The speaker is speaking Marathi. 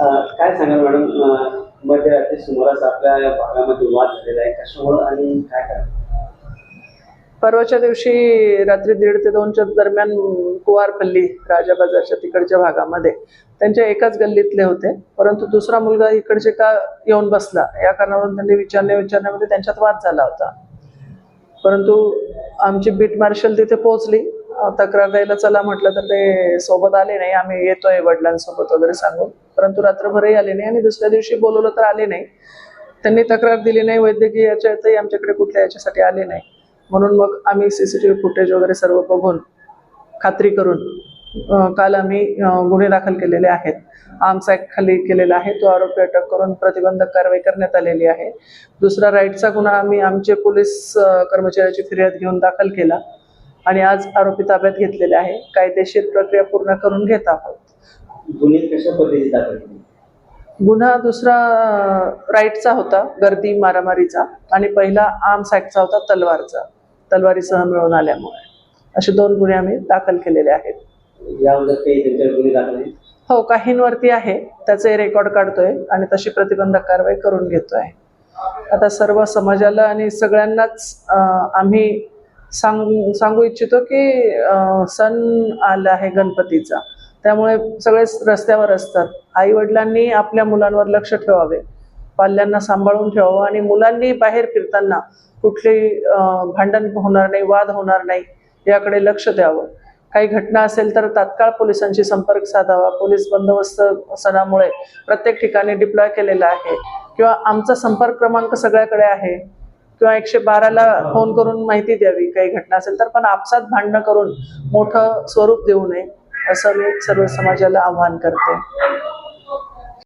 काय सांगाल मॅडम? अं, मध्यरात्री सुमारास आपल्या या भागामध्ये वाद झालेला आहे. कशामुळं आणि काय कारण? परवाच्या दिवशी रात्री दीड ते दोनच्या दरम्यान कुवारपल्ली राजा बाजारच्या तिकडच्या भागामध्ये. त्यांच्या एकाच गल्लीतले होते. परंतु दुसरा मुलगा इकडचे का येऊन बसला? या कारणावरून त्यांनी विचारण्या विचारण्यामध्ये त्यांच्यात वाद झाला होता. परंतु आमची बीट मार्शल तिथे पोहोचली. तक्रार द्यायला चला म्हटलं तर ते सोबत आले नाही. आम्ही येतोय वडिलांसोबत वगैरे सांगून. परंतु रात्रभरही आले नाही आणि दुसऱ्या दिवशी बोलवलं तर आले नाही. त्यांनी तक्रार दिली नाही वैद्यकीय याच्यातही आमच्याकडे कुठल्या याच्यासाठी आले नाही. म्हणून मग आम्ही C C T V footage वगैरे सर्व बघून खात्री करून काल आम्ही गुन्हे दाखल केलेले आहेत. आर्म्स ॲक्ट खाली केलेला आहे तो आरोपी अटक करून प्रतिबंधक कारवाई करण्यात आलेली आहे. दुसरा राईटचा गुन्हा आम्ही आमचे पोलीस कर्मचाऱ्याची फिर्याद घेऊन दाखल केला. आणि आज आरोपी ताब्यात घेतलेले आहे. कायदेशीर प्रक्रिया पूर्ण करून घेत आहोत. गुन्हे कशा पद्धतीने दाखल केले? गुन्हा दुसरा राईटचा होता गर्दी मारामारीचा. आणि पहिला आर्म्स ॲक्टचा होता तलवारचा. तलवारीसह मिळून आल्यामुळे. असे दोन गुन्हे आम्ही दाखल केलेले आहेत. हो काहींवरती आहे. त्याचे रेकॉर्ड काढतोय आणि तशी प्रतिबंधक कारवाई करून घेतोय. आता सर्व समाजाला आणि सगळ्यांनाच आम्ही सांग सांगू इच्छितो की सण आला आहे गणपतीचा. त्यामुळे सगळेच रस्त्यावर असतात. आई वडिलांनी आपल्या मुलांवर लक्ष ठेवावे. पाल्यांना सांभाळून ठेवावं आणि मुलांनी बाहेर फिरताना कुठली भांडण होणार नाही वाद होणार नाही याकडे लक्ष द्यावं. काही घटना असेल तर तात्काळ पोलिसांशी संपर्क साधावा. पोलीस बंदोबस्त सणामुळे प्रत्येक ठिकाणी डिप्लॉय केलेला आहे. किंवा आमचा संपर्क क्रमांक सगळ्याकडे आहे. किंवा एकशे बाराला फोन करून माहिती द्यावी काही घटना असेल तर. पण आपसात भांडणं करून मोठं स्वरूप देऊ नये असं मी सर्व समाजाला आव्हान करते.